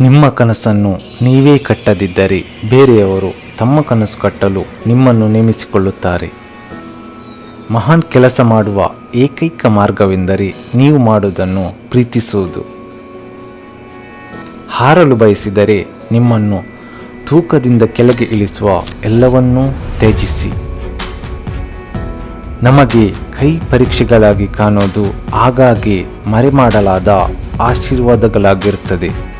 ನಿಮ್ಮ ಕನಸನ್ನು ನೀವೇ ಕಟ್ಟದಿದ್ದರೆ ಬೇರೆಯವರು ತಮ್ಮ ಕನಸು ಕಟ್ಟಲು ನಿಮ್ಮನ್ನು ನೇಮಿಸಿಕೊಳ್ಳುತ್ತಾರೆ. ಮಹಾನ್ ಕೆಲಸ ಮಾಡುವ ಏಕೈಕ ಮಾರ್ಗವೆಂದರೆ ನೀವು ಮಾಡುವುದನ್ನು ಪ್ರೀತಿಸುವುದು. ಹಾರಲು ಬಯಸಿದರೆ ನಿಮ್ಮನ್ನು ತೂಕದಿಂದ ಕೆಳಗೆ ಇಳಿಸುವ ಎಲ್ಲವನ್ನೂ ತ್ಯಜಿಸಿ. ನಮಗೆ ಕೈ ಪರೀಕ್ಷೆಗಳಾಗಿ ಕಾಣೋದು ಆಗಾಗ್ಗೆ ಮರೆಮಾಡಲಾದ ಆಶೀರ್ವಾದಗಳಾಗಿರುತ್ತದೆ.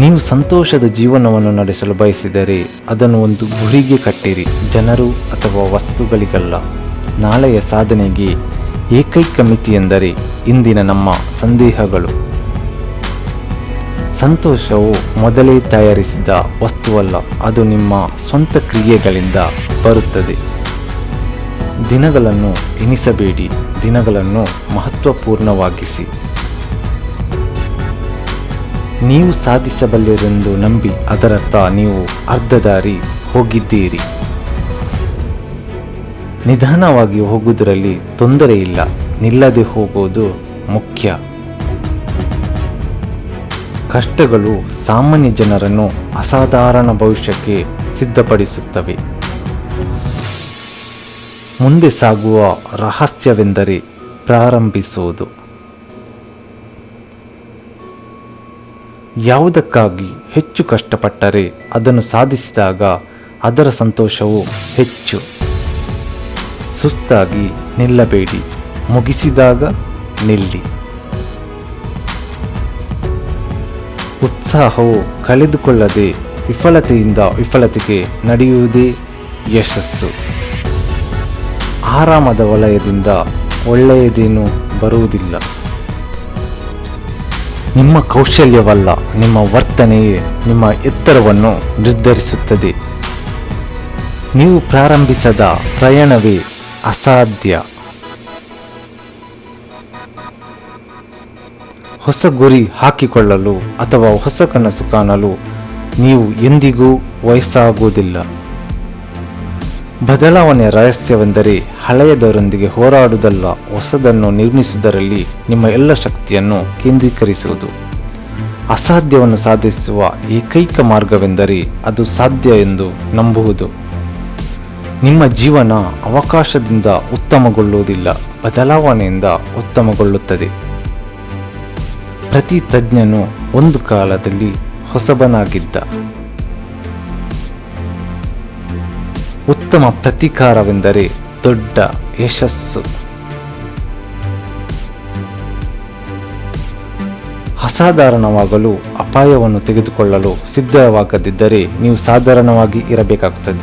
ನೀವು ಸಂತೋಷದ ಜೀವನವನ್ನು ನಡೆಸಲು ಬಯಸಿದರೆ ಅದನ್ನು ಒಂದು ಗುರಿಗೆ ಕಟ್ಟಿರಿ. ಜನರು ಅಥವಾ ವಸ್ತುಗಳಿಗಲ್ಲ. ನಾಳೆಯ ಸಾಧನೆಗೆ ಏಕೈಕ ಮಿತಿ ಎಂದರೆ ಇಂದಿನ ನಮ್ಮ ಸಂದೇಹಗಳು. ಸಂತೋಷವು ಮೊದಲೇ ತಯಾರಿಸಿದ ವಸ್ತುವಲ್ಲ, ಅದು ನಿಮ್ಮ ಸ್ವಂತ ಕ್ರಿಯೆಗಳಿಂದ ಬರುತ್ತದೆ. ದಿನಗಳನ್ನು ಎಣಿಸಬೇಡಿ. ದಿನಗಳನ್ನು ಮಹತ್ವಪೂರ್ಣವಾಗಿಸಿ. ನೀವು ಸಾಧಿಸಬಲ್ಲಿರೆಂದು ನಂಬಿ ಅದರರ್ಥ ನೀವು ಅರ್ಧ ದಾರಿ ಹೋಗಿದ್ದೀರಿ. ನಿಧಾನವಾಗಿ ಹೋಗುವುದರಲ್ಲಿ ತೊಂದರೆ ಇಲ್ಲ, ನಿಲ್ಲದೆ ಹೋಗುವುದು ಮುಖ್ಯ. ಕಷ್ಟಗಳು ಸಾಮಾನ್ಯ ಜನರನ್ನು ಅಸಾಧಾರಣ ಭವಿಷ್ಯಕ್ಕೆ ಸಿದ್ಧಪಡಿಸುತ್ತವೆ. ಮುಂದೆ ಸಾಗುವ ರಹಸ್ಯವೆಂದರೆ ಪ್ರಾರಂಭಿಸುವುದು ಯಾವುದಕ್ಕಾಗಿ ಹೆಚ್ಚು ಕಷ್ಟಪಟ್ಟರೆ ಅದನ್ನು ಸಾಧಿಸಿದಾಗ ಅದರ ಸಂತೋಷವು ಹೆಚ್ಚು? ಸುಸ್ತಾಗಿ ನಿಲ್ಲಬೇಡಿ, ಮುಗಿಸಿದಾಗ ನಿಲ್ಲಿ. ಉತ್ಸಾಹವು ಕಳೆದುಕೊಳ್ಳದೆ ವಿಫಲತೆಯಿಂದ ವಿಫಲತೆಗೆ ನಡೆಯುವುದೇ ಯಶಸ್ಸು. ಆರಾಮದ ವಲಯದಿಂದ ಒಳ್ಳೆಯದೇನೂ ಬರುವುದಿಲ್ಲ. ನಿಮ್ಮ ಕೌಶಲ್ಯವಲ್ಲ, ನಿಮ್ಮ ವರ್ತನೆಯೇ ನಿಮ್ಮ ಎತ್ತರವನ್ನು ನಿರ್ಧರಿಸುತ್ತದೆ. ನೀವು ಪ್ರಾರಂಭಿಸದ ಪ್ರಯಾಣವೇ ಅಸಾಧ್ಯ. ಹೊಸ ಗುರಿ ಹಾಕಿಕೊಳ್ಳಲು ಅಥವಾ ಹೊಸ ಕನಸು ಕಾಣಲು ನೀವು ಎಂದಿಗೂ ವಯಸ್ಸಾಗುವುದಿಲ್ಲ. ಬದಲಾವಣೆಯ ರಹಸ್ಯವೆಂದರೆ ಹಳೆಯದರೊಂದಿಗೆ ಹೋರಾಡುವುದಲ್ಲ, ಹೊಸದನ್ನು ನಿರ್ಮಿಸುವುದರಲ್ಲಿ ನಿಮ್ಮ ಎಲ್ಲ ಶಕ್ತಿಯನ್ನು ಕೇಂದ್ರೀಕರಿಸುವುದು. ಅಸಾಧ್ಯವನ್ನು ಸಾಧಿಸುವ ಏಕೈಕ ಮಾರ್ಗವೆಂದರೆ ಅದು ಸಾಧ್ಯ ಎಂದು ನಂಬುವುದು. ನಿಮ್ಮ ಜೀವನ ಅವಕಾಶದಿಂದ ಉತ್ತಮಗೊಳ್ಳುವುದಿಲ್ಲ, ಬದಲಾವಣೆಯಿಂದ ಉತ್ತಮಗೊಳ್ಳುತ್ತದೆ. ಪ್ರತಿ ತಜ್ಞನು ಒಂದು ಕಾಲದಲ್ಲಿ ಹೊಸಬನಾಗಿದ್ದ. ಉತ್ತಮ ಪ್ರತೀಕಾರವೆಂದರೆ ದೊಡ್ಡ ಯಶಸ್ಸು. ಅಸಾಧಾರಣವಾಗಲು ಅಪಾಯವನ್ನು ತೆಗೆದುಕೊಳ್ಳಲು ಸಿದ್ಧವಾಗದಿದ್ದರೆ ನೀವು ಸಾಧಾರಣವಾಗಿ ಇರಬೇಕಾಗುತ್ತದೆ.